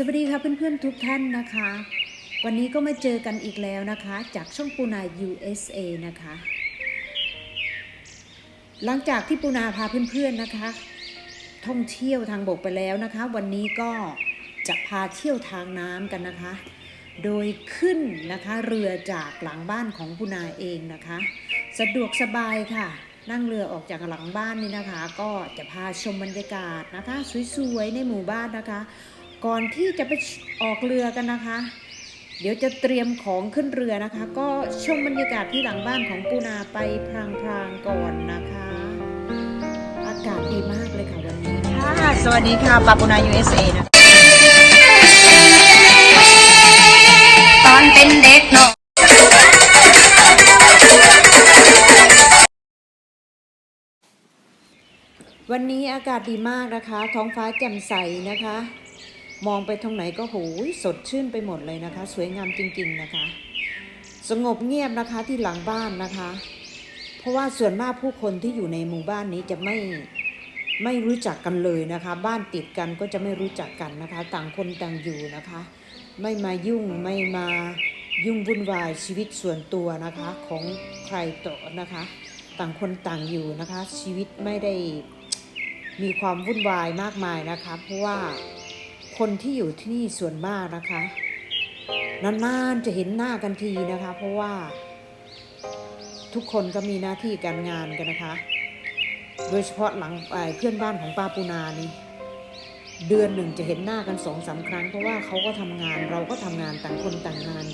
สวัสดีค่ะเพื่อนๆทุกท่านนะคะ วันนี้ก็มาเจอกันอีกแล้วนะคะ จากช่องปูนา USA นะคะ หลังจากที่ปูนาพาเพื่อนๆนะคะ ท่องเที่ยวทางบกไปแล้วนะคะ วันนี้ก็จะพาเที่ยวทางน้ำกันนะคะ โดยขึ้นนะคะเรือจากหลังบ้านของปูนาเองนะคะ สะดวกสบายค่ะ นั่งเรือออกจากหลังบ้านนี่นะคะ ก็จะพาชมบรรยากาศนะคะ สวยๆในหมู่บ้านนะคะ ก่อนที่จะไปออกเรือกันนะคะ เดี๋ยวจะเตรียมของขึ้นเรือนะคะ ก็ชมบรรยากาศที่หลังบ้านของปูนาไปพลางๆก่อนนะคะ อากาศดีมากเลยค่ะวันนี้ค่ะสวัสดีค่ะปาปูนา USA นะตอนเป็นเด็กเนาะวันนี้อากาศดีมากนะคะ ท้องฟ้าแจ่มใสนะคะ มองไปทางไหนก็โหยสดชื่นไปหมดเลยนะคะ สวยงามจริง ๆนะคะ สงบเงียบนะคะที่หลังบ้านนะคะ เพราะว่าส่วนมากผู้คนที่อยู่ในหมู่บ้านนี้จะไม่ไม่รู้จักกันเลยนะคะ บ้านติดกันก็จะไม่รู้จักกันนะคะ ต่างคนต่างอยู่นะคะ ไม่มายุ่งไม่มายุ่งวุ่นวายชีวิตส่วนตัวนะคะของใครต่อนะคะ ต่างคนต่างอยู่นะคะ ชีวิตไม่ได้มีความวุ่นวายมากมายนะคะ เพราะว่า คนที่อยู่ที่นี่ส่วนมากนะคะ นานๆจะเห็นหน้ากันทีนะคะ เพราะว่า ทุกคนก็มีหน้าที่การงานกันนะคะ โดยเฉพาะหลังเอ่อเพื่อนบ้านของป้าปูนานี่เดือนหนึ่งจะเห็นหน้ากันสองสามครั้ง เพราะว่าเขาก็ทำงานเราก็ทำงานต่างคนต่างงาน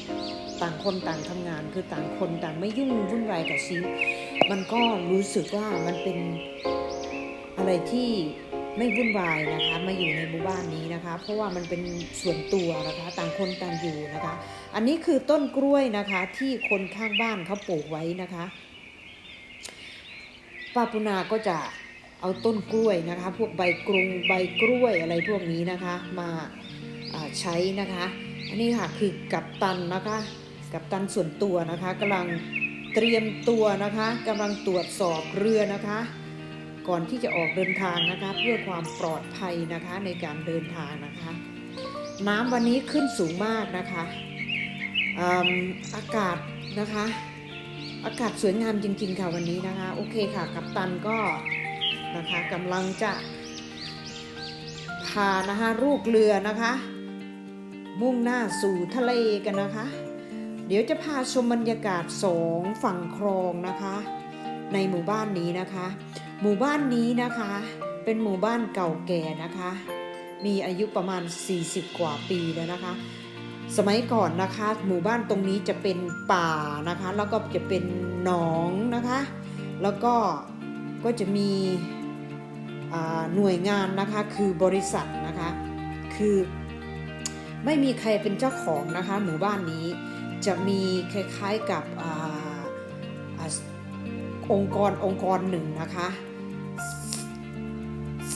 ต่างคนต่างทำงาน คือต่างคนต่างไม่ยุ่งวุ่นวายกับชีวิตมันก็รู้สึกว่ามันเป็นอะไรที่ ไม่วุ่นวายนะคะมาอยู่ในหมู่บ้านนี้นะคะ เพราะว่ามันเป็นส่วนตัวนะคะต่างคนต่างอยู่นะคะ อันนี้คือต้นกล้วยนะคะที่คนข้างบ้านเขาปลูกไว้นะคะป้าปุนาก็จะเอาต้นกล้วยนะคะ พวกใบกรุงใบกล้วยอะไรพวกนี้นะคะมาาใช้นะคะ อันนี้ค่ะคือกับตันนะคะ กับตันส่วนตัวนะคะกำลังเตรียมตัวนะคะกำลังตรวจสอบเรือนะคะ ก่อนที่จะออกเดินทางนะคะ เพื่อความปลอดภัยนะคะในการเดินทางนะคะ น้ำวันนี้ขึ้นสูงมากนะคะออากาศนะคะ อากาศสวยงามจริง ๆ ค่ะวันนี้นะคะ โอเคค่ะ กัปตันก็นะคะกำลังจะพานะคะลูกเรือนะคะ มุ่งหน้าสู่ทะเลกันนะคะ เดี๋ยวจะพาชมบรรยากาศสองฝั่งคลองนะคะ ในหมู่บ้านนี้นะคะ หมู่บ้านนี้นะคะ เป็นหมู่บ้านเก่าแก่นะคะ มีอายุประมาณ 40 กว่าปีแล้วนะคะ สมัยก่อนนะคะ หมู่บ้านตรงนี้จะเป็นป่านะคะ แล้วก็จะเป็นหนองนะคะ แล้วก็ก็จะมีหน่วยงานนะคะคือบริษัทนะคะคือไม่มีใครเป็นเจ้าของนะคะหมู่บ้านนี้จะมีคล้ายๆกับา องค์กรองค์กรหนึ่งนะคะ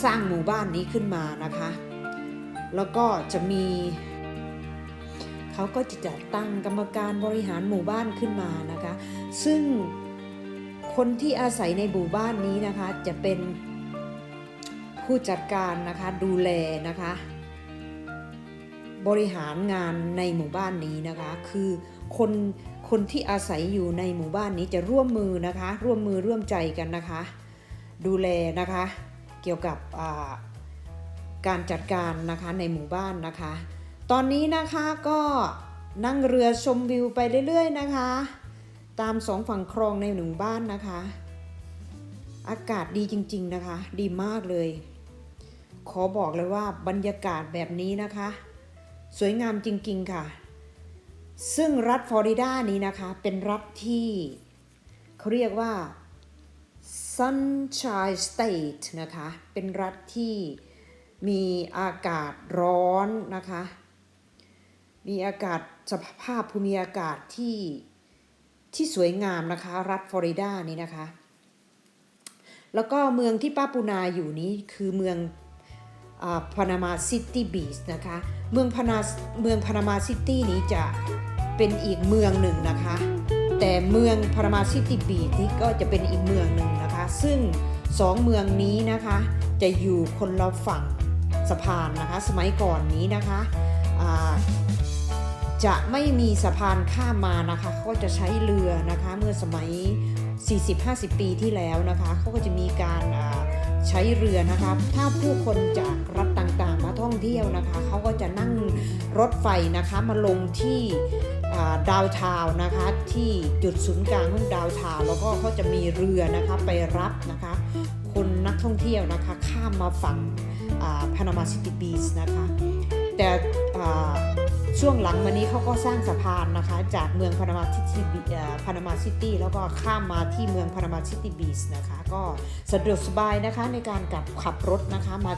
สร้างหมู่บ้านนี้ขึ้นมานะคะ แล้วก็จะมี เขาก็จะจัดตั้งกรรมการบริหารหมู่บ้านขึ้นมานะคะ ซึ่งคนที่อาศัยในหมู่บ้านนี้นะคะจะเป็นผู้จัดการนะคะดูแลนะคะ บริหารงานในหมู่บ้านนี้นะคะ คือคน คนที่อาศัยอยู่ในหมู่บ้านนี้จะร่วมมือนะคะ ร่วมมือร่วมใจกันนะคะ ดูแลนะคะ เกี่ยวกับการจัดการนะคะในหมู่บ้านนะคะ ตอนนี้นะคะก็นั่งเรือชมวิวไปเรื่อยๆนะคะ ตามสองฝั่งคลองในหมู่งบ้านนะคะ อากาศดีจริง ๆนะคะ ดีมากเลย ขอบอกเลยว่าบรรยากาศแบบนี้นะคะ สวยงามจริง ๆ ค่ะ ซึ่งรัฐฟลอริดานี้นะคะเป็นรัฐที่เขาเรียกว่า Sunshine State นะคะเป็นรัฐที่มีอากาศร้อนนะคะ มีอากาศสภาพภูมิอากาศที่ที่สวยงามนะคะ รัฐฟลอริดานี้นะคะ แล้วก็เมืองที่ป้าปูนาอยู่นี้คือเมืองพานามาซิตี้บีชนะคะ เมืองพานาเมืองพานามาซิตี้นี้จะ เป็นอีกเมืองหนึ่งนะคะ แต่เมืองพานามาซิตี้บีชนี้ก็จะเป็นอีกเมืองหนึ่งนะคะ ซึ่งสองเมืองนี้นะคะ จะอยู่คนละฝั่งสะพานนะคะ สมัยก่อนนี้นะคะจะไม่มีสะพานข้ามมานะคะเขาจะใช้เรือนะคะเมื่อสมัย 40-50 ปีที่แล้วนะคะเขาก็จะมีการใช้เรือนะคะถ้าผู้คนจากรัฐต่างๆ มาท่องเที่ยวนะคะเขาก็จะนั่งรถไฟนะคะมาลงที่ ดาวทาวนะคะที่จุดศูนย์กลางของดาวทาวแล้วก็เขาจะมีเรือนะคะไปรับนะคะคนนักท่องเที่ยวนะคะข้ามมาฝั่งพานามาซิตี้บีชนะคะแต่ช่วงหลังมานี้เขาก็สร้างสะพานนะคะจากเมืองพานามาซิตี้พานามาซิตี้แล้วก็ข้ามมาที่เมืองพานามาซิตี้บีชนะคะก็สะดวกสบายนะคะในการกับขับรถนะคะมา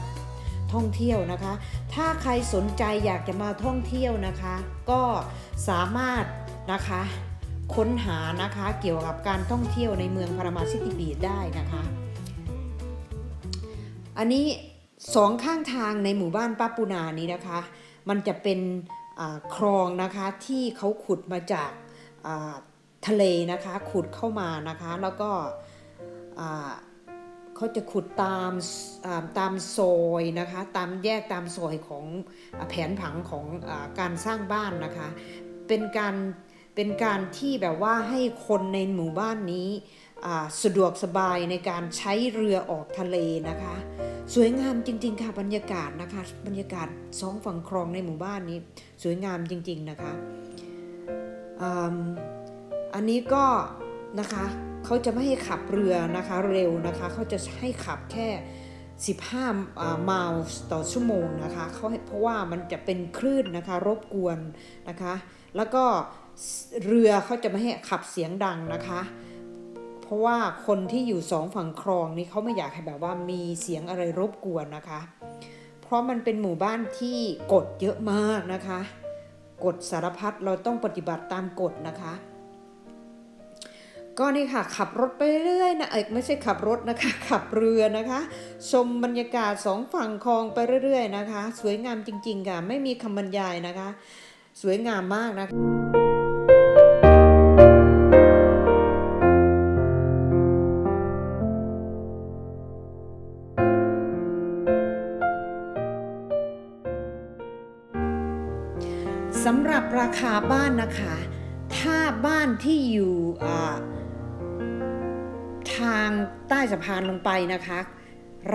ท่องเที่ยวนะคะ ถ้าใครสนใจอยากจะมาท่องเที่ยวนะคะ ก็สามารถนะคะค้นหานะคะเกี่ยวกับการท่องเที่ยวในเมืองพานามาซิตี้บีได้นะคะ อันนี้สองข้างทางในหมู่บ้านป้าปูนานี้นะคะ มันจะเป็นคลองนะคะที่เขาขุดมาจากทะเลนะคะ ขุดเข้ามานะคะ แล้วก็ เขาจะขุดตามตามซอยนะคะ ตามแยกตามซอยของแผนผังของอการสร้างบ้านนะคะ เป็นการเป็นการที่แบบว่าให้คนในหมู่บ้านนี้สะดวกสบายในการใช้เรือออกทะเลนะคะ สวยงามจริง ๆ ค่ะบรรยากาศนะคะ บรรยากาศสองฝั่งคลองในหมู่บ้านนี้ สวยงามจริง ๆ นะคะออันนี้ก็นะคะ เขาจะไม่ให้ขับเรือนะคะเร็วนะคะเขาจะให้ขับแค่ 15อ่าไมล์ต่อชั่วโมงนะคะเขาเพราะว่ามันจะเป็นคลื่นนะคะรบกวนนะคะ แล้วก็เรือเขาจะไม่ให้ขับเสียงดังนะคะเพราะว่าคนที่อยู่สองฝั่งคลองนี่เขาไม่อยากให้แบบว่ามีเสียงอะไรรบกวนนะคะ เพราะมันเป็นหมู่บ้านที่กฎเยอะมากนะคะ กฎสารพัดเราต้องปฏิบัติตามกฎนะคะ ก็นี่ค่ะขับรถไปเรื่อยนะเอกไม่ใช่ขับรถนะคะ ขับเรือนะคะ ชมบรรยากาศสองฝั่งคลองไปเรื่อย ๆ นะคะ สวยงามจริง ๆ ค่ะ ไม่มีคำบรรยายนะคะ สวยงามมากนะคะสำหรับราคาบ้านนะคะ ถ้าบ้านที่อยู่อ่า ทางใต้สะพานลงไปนะคะ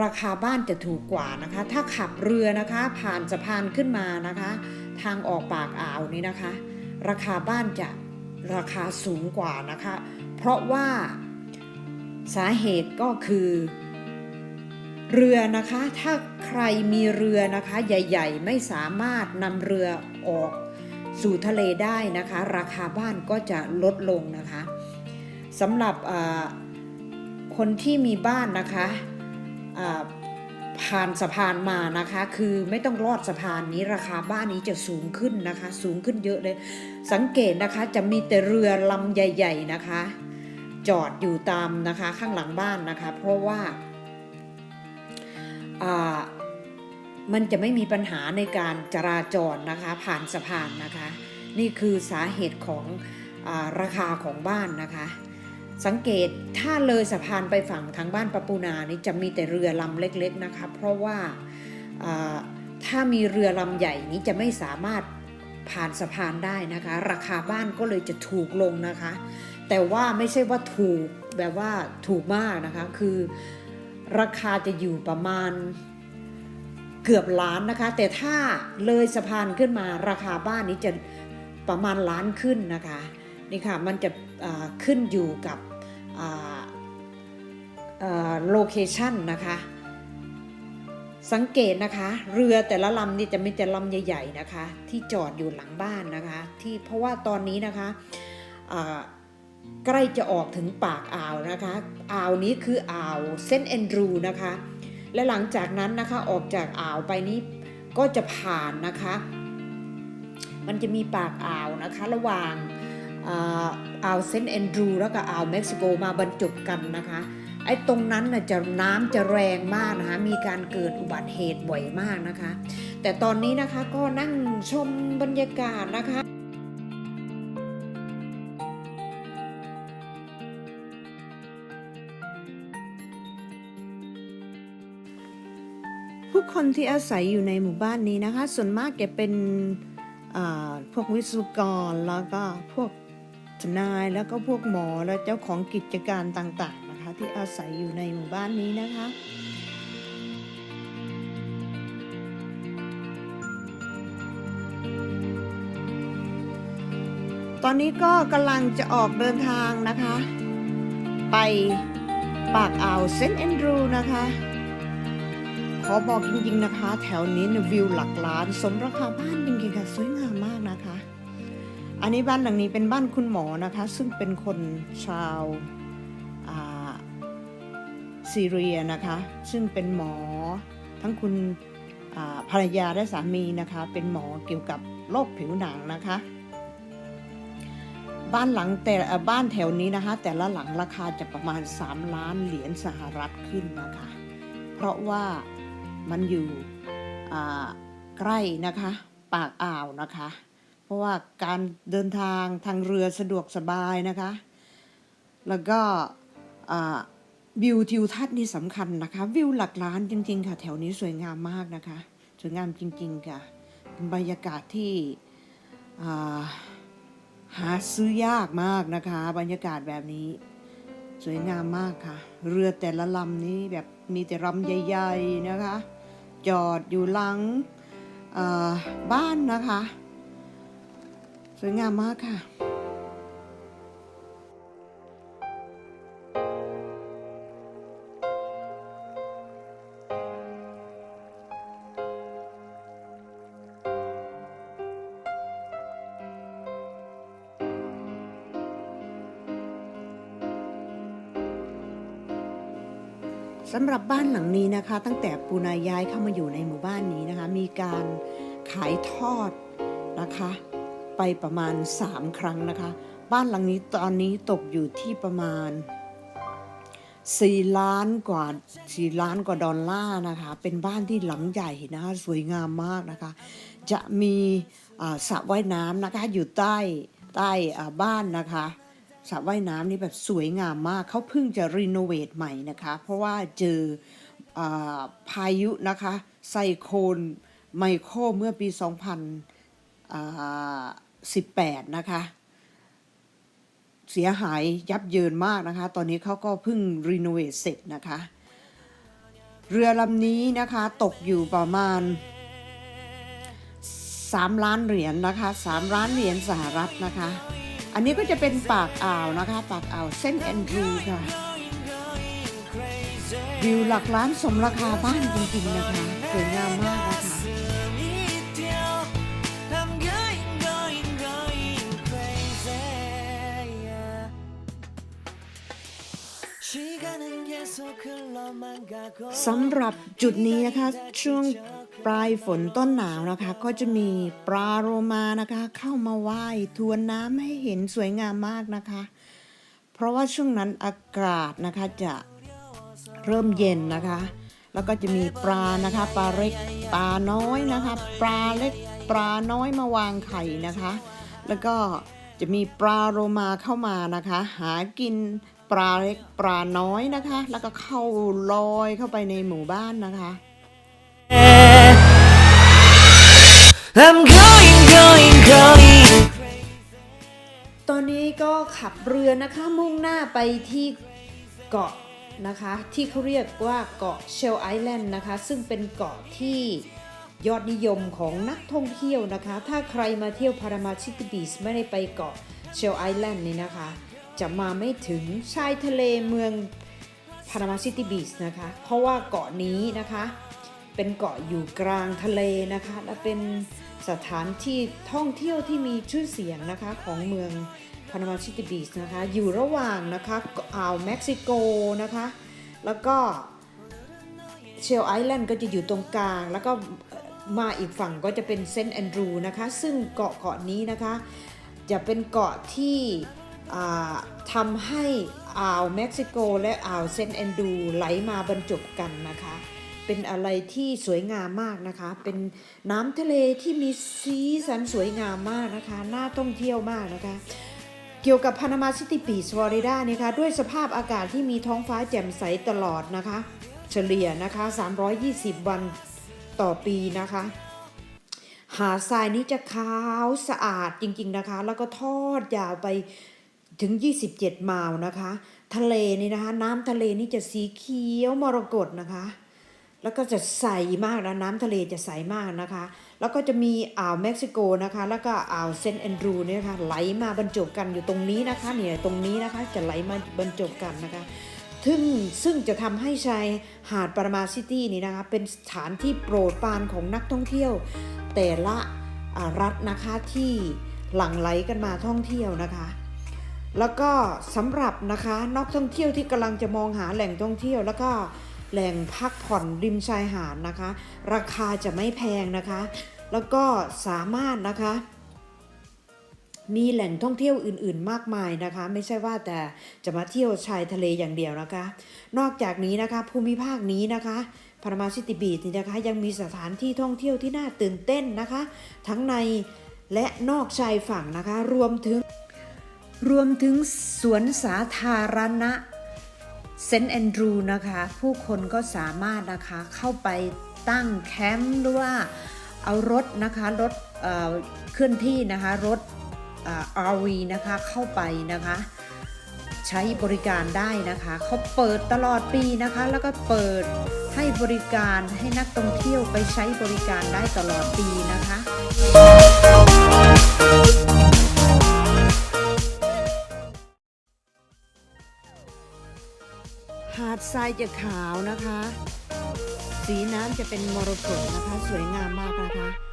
ราคาบ้านจะถูกกว่านะคะ ถ้าขับเรือนะคะผ่านสะพานขึ้นมานะคะ ทางออกปากอ่าวนี้นะคะ ราคาบ้านจะราคาสูงกว่านะคะ เพราะว่าสาเหตุก็คือเรือนะคะถ้าใครมีเรือนะคะใหญ่ ๆ ไม่สามารถนำเรือออกสู่ทะเลได้นะคะ ราคาบ้านก็จะลดลงนะคะสำหรับ คนที่มีบ้านนะคะผ่านสะพานมานะคะ คือไม่ต้องลอดสะพานนี้ราคาบ้านนี้จะสูงขึ้นนะคะ สูงขึ้นเยอะเลย สังเกตนะคะจะมีแต่เรือลำใหญ่ ๆนะคะ จอดอยู่ตามนะคะข้างหลังบ้านนะคะ เพราะว่ามันจะไม่มีปัญหาในการจราจรนะคะ ผ่านสะพานนะคะ นี่คือสาเหตุของอราคาของบ้านนะคะ สังเกตถ้าเลยสะพานไปฝั่งทางบ้านปะปูนานี่จะมีแต่เรือลำเล็กๆนะคะ เพราะว่าถ้ามีเรือลำใหญ่นี้จะไม่สามารถผ่านสะพานได้นะคะ ราคาบ้านก็เลยจะถูกลงนะคะ แต่ว่าไม่ใช่ว่าถูกแบบว่าถูกมากนะคะ คือราคาจะอยู่ประมาณเกือบล้านนะคะ แต่ถ้าเลยสะพานขึ้นมาราคาบ้านนี้จะประมาณล้านขึ้นนะคะ นี่ค่ะมันจะ ขึ้นอยู่กับโลเคชันนะคะ สังเกตนะคะ เรือแต่ละลำนี่จะมีแต่ลำใหญ่ ๆนะคะ ที่จอดอยู่หลังบ้านนะคะ ที่เพราะว่าตอนนี้นะคะใกล้จะออกถึงปากอ่าวนะคะ อ่าวนี้คืออ่าวเซนต์แอนดรูนะคะ และหลังจากนั้นนะคะออกจากอ่าวไปนี้ก็จะผ่านนะคะ มันจะมีปากอ่าวนะคะระหว่าง อ่าอ่าวเซนต์แอนดรูแล้วก็อ่าวเม็กซิโกมาบรรจบกันนะคะไอ้ตรงนั้นน่ะจะน้ำจะแรงมากนะคะมีการเกิดอุบัติเหตุบ่อยมากนะคะ แต่ตอนนี้นะคะก็นั่งชมบรรยากาศนะคะผู้คนที่อาศัยอยู่ในหมู่บ้านนี้นะคะ ส่วนมากจะเป็นพวกวิศวกรแล้วก็พวก นายแล้วก็พวกหมอและเจ้าของกิจการต่างๆนะคะ ที่อาศัยอยู่ในหมู่บ้านนี้นะคะตอนนี้ก็กำลังจะออกเดินทางนะคะ ไปปากอ่าวเซนต์แอนดรูนะคะ ขอบอกจริงๆนะคะ แถวนี้วิวหลักล้าน สมราคาบ้านจริงๆค่ะ สวยงามมากนะคะ อันนี้บ้านหลังนี้เป็นบ้านคุณหมอนะคะ ซึ่งเป็นคนชาวาซีเรียนะคะ ซึ่งเป็นหมอทั้งคุณภรรยาและสามีนะคะ เป็นหมอเกี่ยวกับโรคผิวหนังนะคะ บ้านหลังแต่บ้านแถวนี้นะคะ แต่ละหลังราคาจะประมาณ 3 ล้านเหรียญสหรัฐขึ้นนะคะ เพราะว่ามันอยู่ใกล้นะคะ ปากอ่าวนะคะ เพราะว่าการเดินทางทางเรือสะดวกสบายนะคะ แล้วก็วิวทิวทัศน์นี่สำคัญนะคะ วิวหลักล้านจริง ๆ ค่ะ แถวนี้สวยงามมากนะคะ สวยงามจริง ๆ ค่ะบรรยากาศที่หาซื้อยากมากนะคะ บรรยากาศแบบนี้ สวยงามมากค่ะ เรือแต่ละลำนี้แบบมีแต่ลำใหญ่ ๆ นะคะ จอดอยู่หลังบ้านนะคะ สวยงามมากค่ะ สำหรับบ้านหลังนี้นะคะ ตั้งแต่ปูนาย้ายเข้ามาอยู่ในหมู่บ้านนี้นะคะ มีการขายทอดนะคะ ไปประมาณ 3 ครั้งนะคะ บ้านหลังนี้ตอนนี้ตกอยู่ที่ประมาณ 4 ล้านกว่า 4 ล้านกว่าดอลลาร์นะคะ เป็นบ้านที่หลังใหญ่นะคะสวยงามมากนะคะ จะมีสระว่ายน้ำนะคะอยู่ใต้ใต้บ้านนะคะสระว่ายน้ำนี่แบบสวยงามมากเขาเพิ่งจะรีโนเวทใหม่นะคะ เพราะว่าเจออพายุนะคะไซโคลนไมโครเมื่อปี 18 นะคะ เสียหายยับเยินมากนะคะ ตอนนี้เขาก็เพิ่งรีโนเวทเสร็จนะคะ เรือลำนี้นะคะตกอยู่ประมาณ 3 ล้านเหรียญนะคะ 3 ล้านเหรียญสหรัฐนะคะ อันนี้ก็จะเป็นปากอ่าวนะคะ ปากอ่าวเซนแอนดรูค่ะวิวหลักล้านสมราคาบ้านจริงๆนะคะสวยงามมากนะคะ สำหรับจุดนี้นะคะ ช่วงปลายฝนต้นหนาวนะคะ ก็จะมีปลาโรมานะคะ เข้ามาว่ายทวนน้ำให้เห็นสวยงามมากนะคะ เพราะว่าช่วงนั้นอากาศนะคะจะเริ่มเย็นนะคะ แล้วก็จะมีปลานะคะ ปลาเล็กปลาน้อยนะคะ ปลาเล็กปลาน้อยมาวางไข่นะคะ แล้วก็จะมีปลาโรมาเข้ามานะคะ หากิน ปลาเล็กปลาน้อยนะคะ แล้วก็เข้าลอยเข้าไปในหมู่บ้านนะคะ I'm going, going, going. ตอนนี้ก็ขับเรือนะคะมุ่งหน้าไปที่เกาะนะคะ ที่เขาเรียกว่าเกาะเชลไอแลนด์นะคะ ซึ่งเป็นเกาะที่ยอดนิยมของนักท่องเที่ยวนะคะ ถ้าใครมาเที่ยวพารามาชิตบีชไม่ได้ไปเกาะเชลไอแลนด์นี่นะคะ จะมาไม่ถึงชายทะเลเมืองพารามาซิตี้บีชนะคะ เพราะว่าเกาะนี้นะคะ เป็นเกาะอยู่กลางทะเลนะคะ และเป็นสถานที่ท่องเที่ยวที่มีชื่อเสียงนะคะของเมืองพานามาซิตี้บีชนะคะอยู่ระหว่างนะคะอ่าวเม็กซิโกนะคะ แล้วก็เชลไอแลนด์ก็จะอยู่ตรงกลาง แล้วก็มาอีกฝั่งก็จะเป็นเซนต์แอนดรูนะคะ ซึ่งเกาะเกาะนี้นะคะ จะเป็นเกาะที่ ทำให้อ่าวเม็กซิโกและอ่าวเซนแอนดูไหลมาบรรจบกันนะคะ เป็นอะไรที่สวยงามมากนะคะ เป็นน้ำทะเลที่มีสีสันสวยงามมากนะคะ น่าท่องเที่ยวมากนะคะ เกี่ยวกับพานามาซิตี้บีชฟลอริดาเนี่ยค่ะด้วยสภาพอากาศที่มีท้องฟ้าแจ่มใสตลอดนะคะ เฉลี่ยนะคะ 320 วันต่อปีนะคะหาดทรายนี้จะขาวสะอาดจริงๆนะคะ แล้วก็ทอดยาวไป ถึง 27ไมล์นะคะ ทะเลนี่นะคะ น้ำทะเลนี่จะสีเขียวมรกตนะคะ แล้วก็จะใสมากนะน้ำทะเลจะใสมากนะคะ แล้วก็จะมีอ่าวเม็กซิโกนะคะ แล้วก็อ่าวเซนต์แอนดรูเนี่ยนะคะไหลมาบรรจบกันอยู่ตรงนี้นะคะเนี่ยตรงนี้นะคะจะไหลมาบรรจบกันนะคะซึ่งซึ่งจะทำให้ชายหาดปารามาซิตี้นี้นะคะ เป็นสถานที่โปรดปรานของนักท่องเที่ยว แต่ละรัฐนะคะที่หลั่งไหลกันมาท่องเที่ยวนะคะ แล้วก็สำหรับนะคะนักท่องเที่ยวที่กำลังจะมองหาแหล่งท่องเที่ยว แล้วก็แหล่งพักผ่อนริมชายหาดนะคะ ราคาจะไม่แพงนะคะ แล้วก็สามารถนะคะ มีแหล่งท่องเที่ยวอื่น ๆ มากมายนะคะ ไม่ใช่ว่าแต่จะมาเที่ยวชายทะเลอย่างเดียวนะคะ นอกจากนี้นะคะภูมิภาคนี้นะคะพารามาซิตี้บีชนี่นะคะยังมีสถานที่ท่องเที่ยวที่น่าตื่นเต้นนะคะ ทั้งในและนอกชายฝั่งนะคะรวมถึง รวมถึงสวนสาธารณะเซนต์แอนดรูนะคะ ผู้คนก็สามารถนะคะเข้าไปตั้งแคมป์หรือว่าเอารถนะคะรถเเคลื่อนที่นะคะรถอ่อ RV นะคะเข้าไปนะคะ ใช้บริการได้นะคะเขาเปิดตลอดปีนะคะ แล้วก็เปิดให้บริการให้นักท่องเที่ยวไปใช้บริการได้ตลอดปีนะคะ ทรายจะขาวนะคะ สีน้ำจะเป็นมรกตนะคะ สวยงามมากนะคะ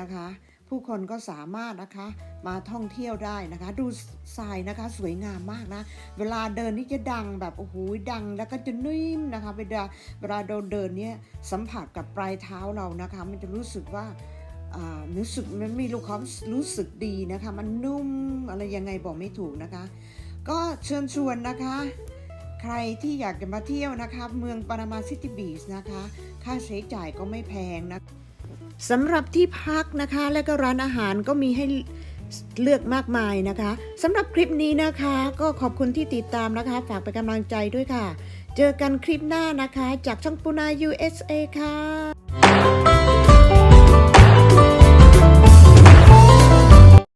นะคะ ผู้คนก็สามารถนะคะมาท่องเที่ยวได้นะคะ ดูทรายนะคะสวยงามมากนะ เวลาเดินนี่จะดังแบบโอ้โหดังแล้วก็จะนิ่มนะคะเวลาเวลาเราเดินเนี่ยสัมผัสกับปลายเท้าเรานะคะ มันจะรู้สึกว่าอ่ารู้สึกมันมีรู้ความรู้สึกดีนะคะ มันนุ่มอะไรยังไงบอกไม่ถูกนะคะ ก็เชิญชวนนะคะ ใครที่อยากจะมาเที่ยวนะคะ เมืองปานามาซิตี้บีชนะคะ ค่าใช้จ่ายก็ไม่แพงนะ สำหรับที่พักนะคะ และก็ร้านอาหารก็มีให้เลือกมากมายนะคะสำหรับคลิปนี้นะคะ ก็ขอบคุณที่ติดตามนะคะ ฝากเป็นกำลังใจด้วยค่ะ เจอกันคลิปหน้านะคะ จากช่องปูนา USA ค่ะ